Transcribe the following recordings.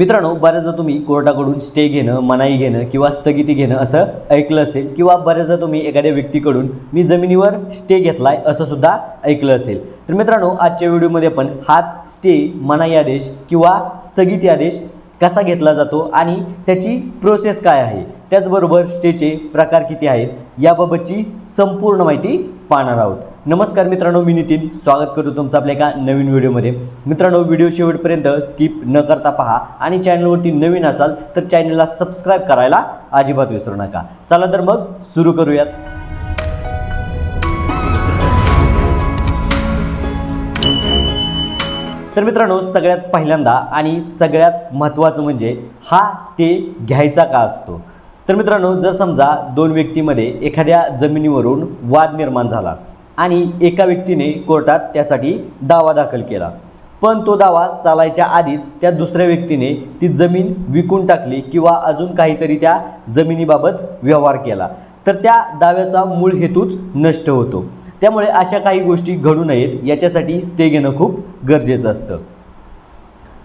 मित्रांनो बऱ्याचदा तुम्ही कोर्टाकडून स्टे घेणं मनाई घेणं किंवा स्थगिती घेणं असं ऐकलं असेल किंवा बऱ्याचदा तुम्ही एखाद्या व्यक्तीकडून मी जमिनीवर स्टे घेतलाय असं सुद्धा ऐकलं असेल. तर मित्रांनो आजच्या व्हिडिओमध्ये आपण हाच स्टे मनाई आदेश किंवा स्थगिती आदेश कसा घेतला जातो आणि त्याची प्रोसेस काय आहे? त्याचबरोबर स्टेचे प्रकार किती आहेत? याबाबतची संपूर्ण माहिती पाहणार आहोत. नमस्कार मित्रांनो मी नितीन. स्वागत करतो तुमचं आपल्या एका नवीन व्हिडिओमध्ये. मित्रांनो व्हिडिओ शेवटपर्यंत स्किप न करता पहा आणि चॅनलवरती नवीन असाल तर चॅनलला सबस्क्राईब करायला अजिबात विसरू नका. चला तर मग सुरू करूयात. तर मित्रांनो सगळ्यात पहिल्यांदा आणि सगळ्यात महत्त्वाचं म्हणजे हा स्टे घ्यायचा का असतो? तर मित्रांनो जर समजा दोन व्यक्तीमध्ये एखाद्या जमिनीवरून वाद निर्माण झाला आणि एका व्यक्तीने कोर्टात त्यासाठी दावा दाखल केला. पण तो दावा चालायच्या आधीच त्या दुसऱ्या व्यक्तीने ती जमीन विकून टाकली किंवा अजून काहीतरी त्या जमिनीबाबत व्यवहार केला. तर त्या दाव्याचा मूळ हेतूच नष्ट होतो. त्यामुळे अशा काही गोष्टी घडू नयेत याच्यासाठी स्टे घेणं खूप गरजेचं असतं.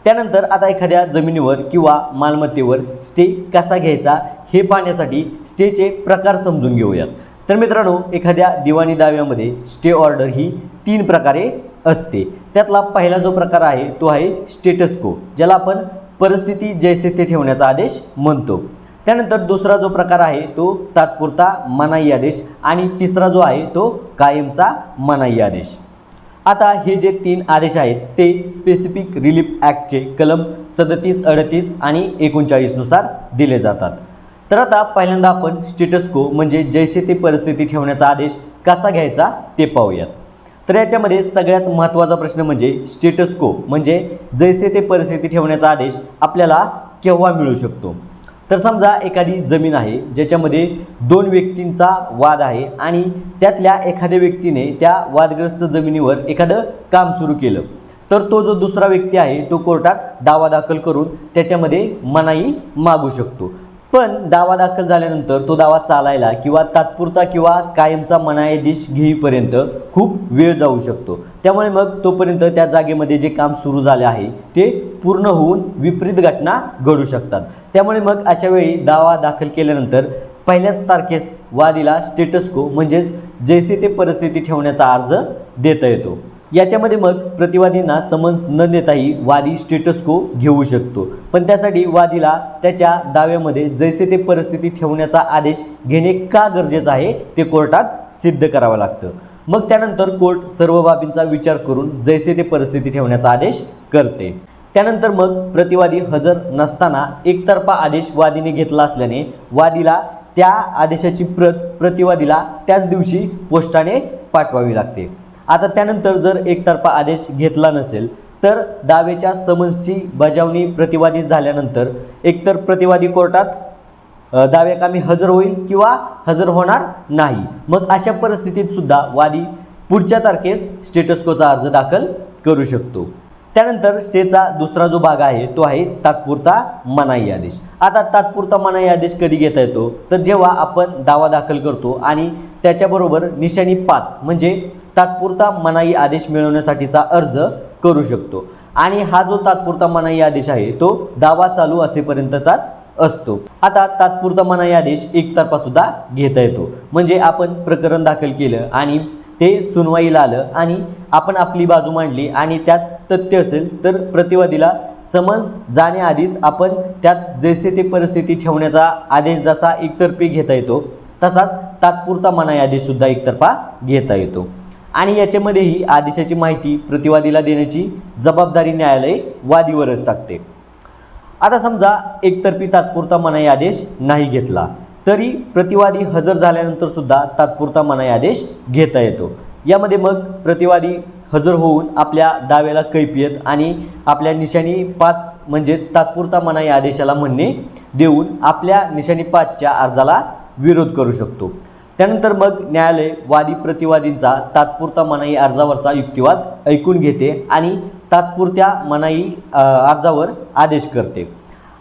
त्यानंतर आता एखाद्या जमिनीवर किंवा मालमत्तेवर स्टे कसा घ्यायचा हे पाहण्यासाठी स्टेचे प्रकार समजून घेऊयात. तर मित्रांनो एखाद्या दिवाणी दाव्यामध्ये स्टे ऑर्डर ही तीन प्रकारे असते. त्यातला पहिला जो प्रकार आहे तो आहे स्टेटस को ज्याला आपण परिस्थिती जैसे ते ठेवण्याचा आदेश म्हणतो. त्यानंतर दुसरा जो प्रकार आहे तो तात्पुरता मनाई आदेश आणि तिसरा जो आहे तो कायमचा मनाई आदेश. आता हे जे तीन आदेश आहेत ते स्पेसिफिक रिलीफ ॲक्टचे कलम सदतीस अडतीस आणि एकोणचाळीसनुसार दिले जातात. तर आता पहिल्यांदा आपण स्टेटस्को म्हणजे जैसे ते परिस्थिती ठेवण्याचा आदेश कसा घ्यायचा ते पाहूयात. तर याच्यामध्ये सगळ्यात महत्त्वाचा प्रश्न म्हणजे स्टेटस्को म्हणजे जैसे ते परिस्थिती ठेवण्याचा आदेश आपल्याला केव्हा मिळू शकतो? तर समजा एखादी जमीन आहे ज्याच्यामध्ये दोन व्यक्तींचा वाद आहे आणि त्यातल्या एखाद्या व्यक्तीने त्या वादग्रस्त जमिनीवर एखादं काम सुरू केलं. तर तो जो दुसरा व्यक्ती आहे तो कोर्टात दावा दाखल करून त्याच्यामध्ये मनाई मागू शकतो. पण दावा दाखल झाल्यानंतर तो दावा चालायला किंवा तात्पुरता किंवा कायमचा मनायदेश घेईपर्यंत खूप वेळ जाऊ शकतो. त्यामुळे मग तोपर्यंत त्या जागेमध्ये जे काम सुरू झाले आहे ते पूर्ण होऊन विपरीत घटना घडू शकतात. त्यामुळे मग अशा वेळी दावा दाखल केल्यानंतर पहिल्याच तारखेस वादीला स्टेटस को म्हणजेच जैसे ते परिस्थिती ठेवण्याचा अर्ज देता येतो. याच्यामध्ये मग प्रतिवादींना समन्स न देताही वादी स्टेटस्को घेऊ शकतो. पण त्यासाठी वादीला त्याच्या दाव्यामध्ये जैसे ते परिस्थिती ठेवण्याचा आदेश घेणे का गरजेचं आहे ते कोर्टात सिद्ध करावं लागतं. मग त्यानंतर कोर्ट सर्व बाबींचा विचार करून जैसे ते परिस्थिती ठेवण्याचा आदेश करते. त्यानंतर मग प्रतिवादी हजर नसताना एकतर्फा आदेश वादीने घेतला असल्याने वादीला त्या आदेशाची प्रत प्रतिवादीला त्याच दिवशी पोस्टाने पाठवावी लागते. आता त्यानंतर जर एकतर्फा आदेश घेतला नसेल तर दावेच्या समन्सची बजावणी प्रतिवादी झाल्यानंतर एकतर प्रतिवादी कोर्टात दाव्याकामी हजर होईल किंवा हजर होणार नाही. मग अशा परिस्थितीत सुद्धा वादी पुढच्या तारखेस स्टेटस्कोचा अर्ज दाखल करू शकतो. त्यानंतर स्टेचा दुसरा जो भाग आहे तो आहे तात्पुरता मनाई आदेश. आता तात्पुरता मनाई आदेश कधी घेता येतो? तर जेव्हा आपण दावा दाखल करतो आणि त्याच्याबरोबर निशाणी पाच म्हणजे तात्पुरता मनाई आदेश मिळवण्यासाठीचा अर्ज करू शकतो. आणि हा जो तात्पुरता मनाई आदेश आहे तो दावा चालू असेपर्यंतचाच असतो. आता तात्पुरता मनाई आदेश एकतर्फा सुद्धा घेता येतो. म्हणजे आपण प्रकरण दाखल केलं आणि ते सुनवाईला आलं आणि आपण आपली बाजू मांडली आणि त्यात तथ्य असेल तर प्रतिवादीला समन्स जाण्याआधीच आपण त्यात जैसे ते परिस्थिती ठेवण्याचा आदेश जसा एकतर्फी घेता येतो तसाच तात्पुरता मनाई आदेशसुद्धा एकतर्फा घेता येतो. आणि याच्यामध्येही आदेशाची माहिती प्रतिवादीला देण्याची जबाबदारी न्यायालय वादीवरच टाकते. आता समजा एकतर्फी तात्पुरता मनाई आदेश नाही घेतला तरी प्रतिवादी हजर झाल्यानंतर सुद्धा तात्पुरता मनाई आदेश घेता येतो. यामध्ये मग प्रतिवादी हजर होऊन आपल्या दाव्याला कैफियत आणि आपल्या निशाणी पाच म्हणजेच तात्पुरता मनाई आदेशाला म्हणणे देऊन आपल्या निशाणी पाचच्या अर्जाला विरोध करू शकतो. त्यानंतर मग न्यायालय वादी प्रतिवादींचा तात्पुरता मनाई अर्जावरचा युक्तिवाद ऐकून घेते आणि तात्पुरत्या मनाई अर्जावर आदेश करते.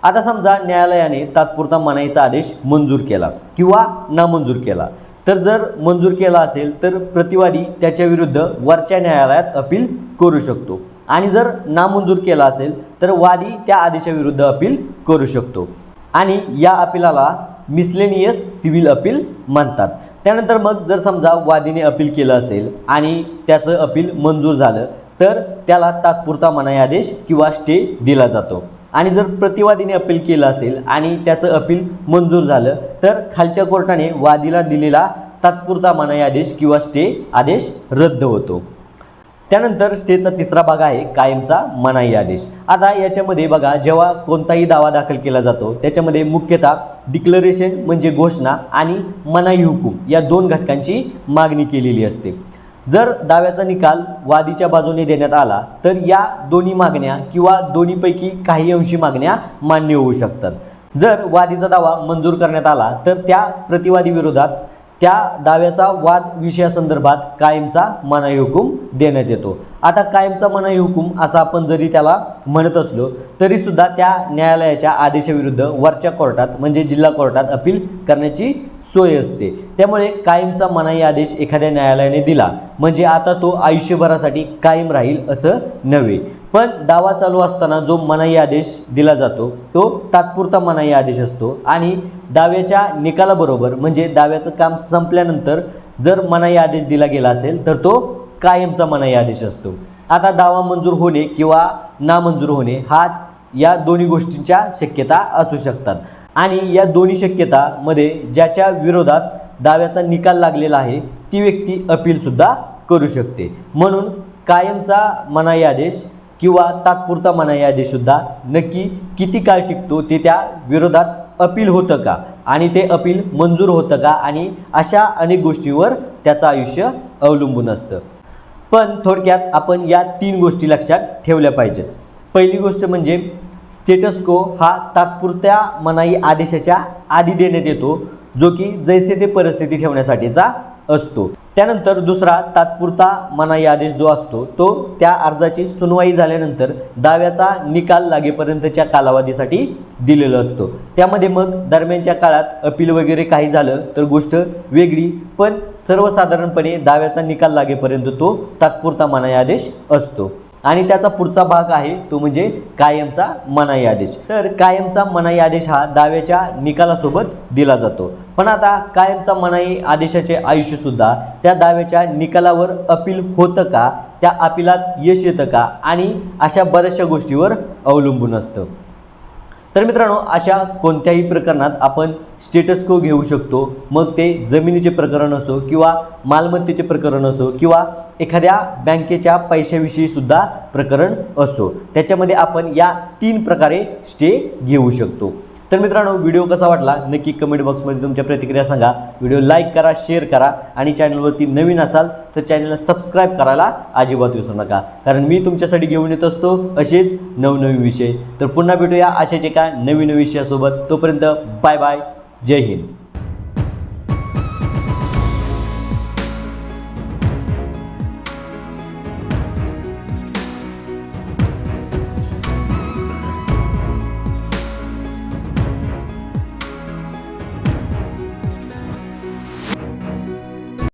आता समजा न्यायालयाने तात्पुरता मनाईचा आदेश मंजूर केला किंवा नामंजूर केला. तर जर मंजूर केला असेल तर प्रतिवादी त्याच्या विरुद्ध वरच्या न्यायालयात अपील करू शकतो. आणि जर नामंजूर केला असेल तर तर वादी त्या आदेशाविरुद्ध अपील करू शकतो. आणि या अपिलाला मिसलेनियस सिव्हिल अपील म्हणतात. त्यानंतर मग जर समजा वादीने अपील केलं असेल आणि त्याचं अपील मंजूर झालं तर त्याला तात्पुरता मनाई आदेश किंवा स्टे दिला जातो. आणि जर प्रतिवादीने अपील केलं असेल आणि त्याचं अपील मंजूर झालं तर खालच्या कोर्टाने वादीला दिलेला तात्पुरता मनाई आदेश किंवा स्टे आदेश रद्द होतो. त्यानंतर स्टेचा तिसरा भाग आहे कायमचा मनाई आदेश. आता याच्यामध्ये बघा जेव्हा कोणताही दावा दाखल केला जातो त्याच्यामध्ये मुख्यतः डिक्लरेशन म्हणजे घोषणा आणि मनाई हुकूम या दोन घटकांची मागणी केलेली असते. जर दाव्याचा निकाल वादीच्या बाजूने देण्यात आला तर या दोन्ही मागण्या किंवा दोन्हीपैकी काही अंशी मागण्या मान्य होऊ शकतात. जर वादीचा दावा मंजूर करण्यात आला तर त्या प्रतिवादी विरोधात त्या दाव्याचा वाद विषयासंदर्भात कायमचा मनाई हुकूम देण्यात येतो. आता कायमचा मनाई हुकूम असा आपण जरी त्याला म्हणत असलो तरीसुद्धा त्या न्यायालयाच्या आदेशाविरुद्ध वरच्या कोर्टात म्हणजे जिल्हा कोर्टात अपील करण्याची सोय असते. त्यामुळे कायमचा मनाई आदेश एखाद्या न्यायालयाने दिला. म्हणजे आता तो आयुष्यभरासाठी कायम राहील असं नव्हे. पण दावा चालू असताना जो मनाई आदेश दिला जातो तो तात्पुरता मनाई आदेश असतो. आणि दाव्याच्या निकालाबरोबर म्हणजे दाव्याचं काम संपल्यानंतर जर मनाई आदेश दिला गेला असेल तर तो कायमचा मनाई आदेश असतो. आता दावा मंजूर होणे किंवा नामंजूर होणे हा या दोन्ही गोष्टींच्या शक्यता असू शकतात. आणि या दोन्ही शक्यतामध्ये ज्याच्या विरोधात दाव्याचा निकाल लागलेला आहे ती व्यक्ती अपीलसुद्धा करू शकते. म्हणून कायमचा मनाई आदेश किंवा तात्पुरता मनाई आदेशसुद्धा नक्की किती काळ टिकतो ते त्या विरोधात अपील होतं का? आणि ते अपील मंजूर होतं का? आणि अशा अनेक गोष्टीवर त्याचं आयुष्य अवलंबून असतं. पण थोडक्यात आपण या तीन गोष्टी लक्षात ठेवल्या पाहिजेत. पहिली गोष्ट म्हणजे स्टेटस को हा तात्पुरत्या मनाई आदेशाच्या आधी देण्यात येतो जो की जैसे ते परिस्थिती ठेवण्यासाठीचा असतो. त्यानंतर दुसरा तात्पुरता मनाई आदेश जो असतो तो त्या अर्जाची सुनवाई झाल्यानंतर दाव्याचा निकाल लागेपर्यंतच्या कालावधीसाठी दिलेला असतो. त्यामध्ये मग दरम्यानच्या काळात अपील वगैरे काही झालं तर गोष्ट वेगळी पण सर्वसाधारणपणे दाव्याचा निकाल लागेपर्यंत तो तात्पुरता मनाई आदेश असतो. आणि त्याचा पुढचा भाग आहे तो म्हणजे कायमचा मनाई आदेश. तर कायमचा मनाई आदेश हा दाव्याच्या निकालासोबत दिला जातो. पण आता कायमचा मनाई आदेशाचे आयुष्यसुद्धा त्या दाव्याच्या निकालावर अपील होतं का? त्या अपिलात यश येतं का? आणि अशा बऱ्याचशा गोष्टीवर अवलंबून असतं. तर मित्रांनो अशा कोणत्याही प्रकरणात आपण स्टेटस्को घेऊ शकतो. मग ते जमिनीचे प्रकरण असो किंवा मालमत्तेचे प्रकरण असो किंवा एखाद्या बँकेच्या पैशाविषयी सुद्धा प्रकरण असो. त्याच्यामध्ये आपण या तीन प्रकारे स्टे घेऊ शकतो. तर मित्रांनो व्हिडिओ कसा वाटला? नक्की कमेंट बॉक्समध्ये तुमच्या प्रतिक्रिया सांगा. व्हिडिओ लाईक करा शेअर करा आणि चॅनलवरती नवीन असाल तर चॅनलला सबस्क्राईब करायला अजिबात विसरू नका. कारण मी तुमच्यासाठी घेऊन येत असतो असेच नवनवीन विषय. तर पुन्हा भेटूया अशाच एका नवीन विषयासोबत. तोपर्यंत बाय बाय जय हिंद.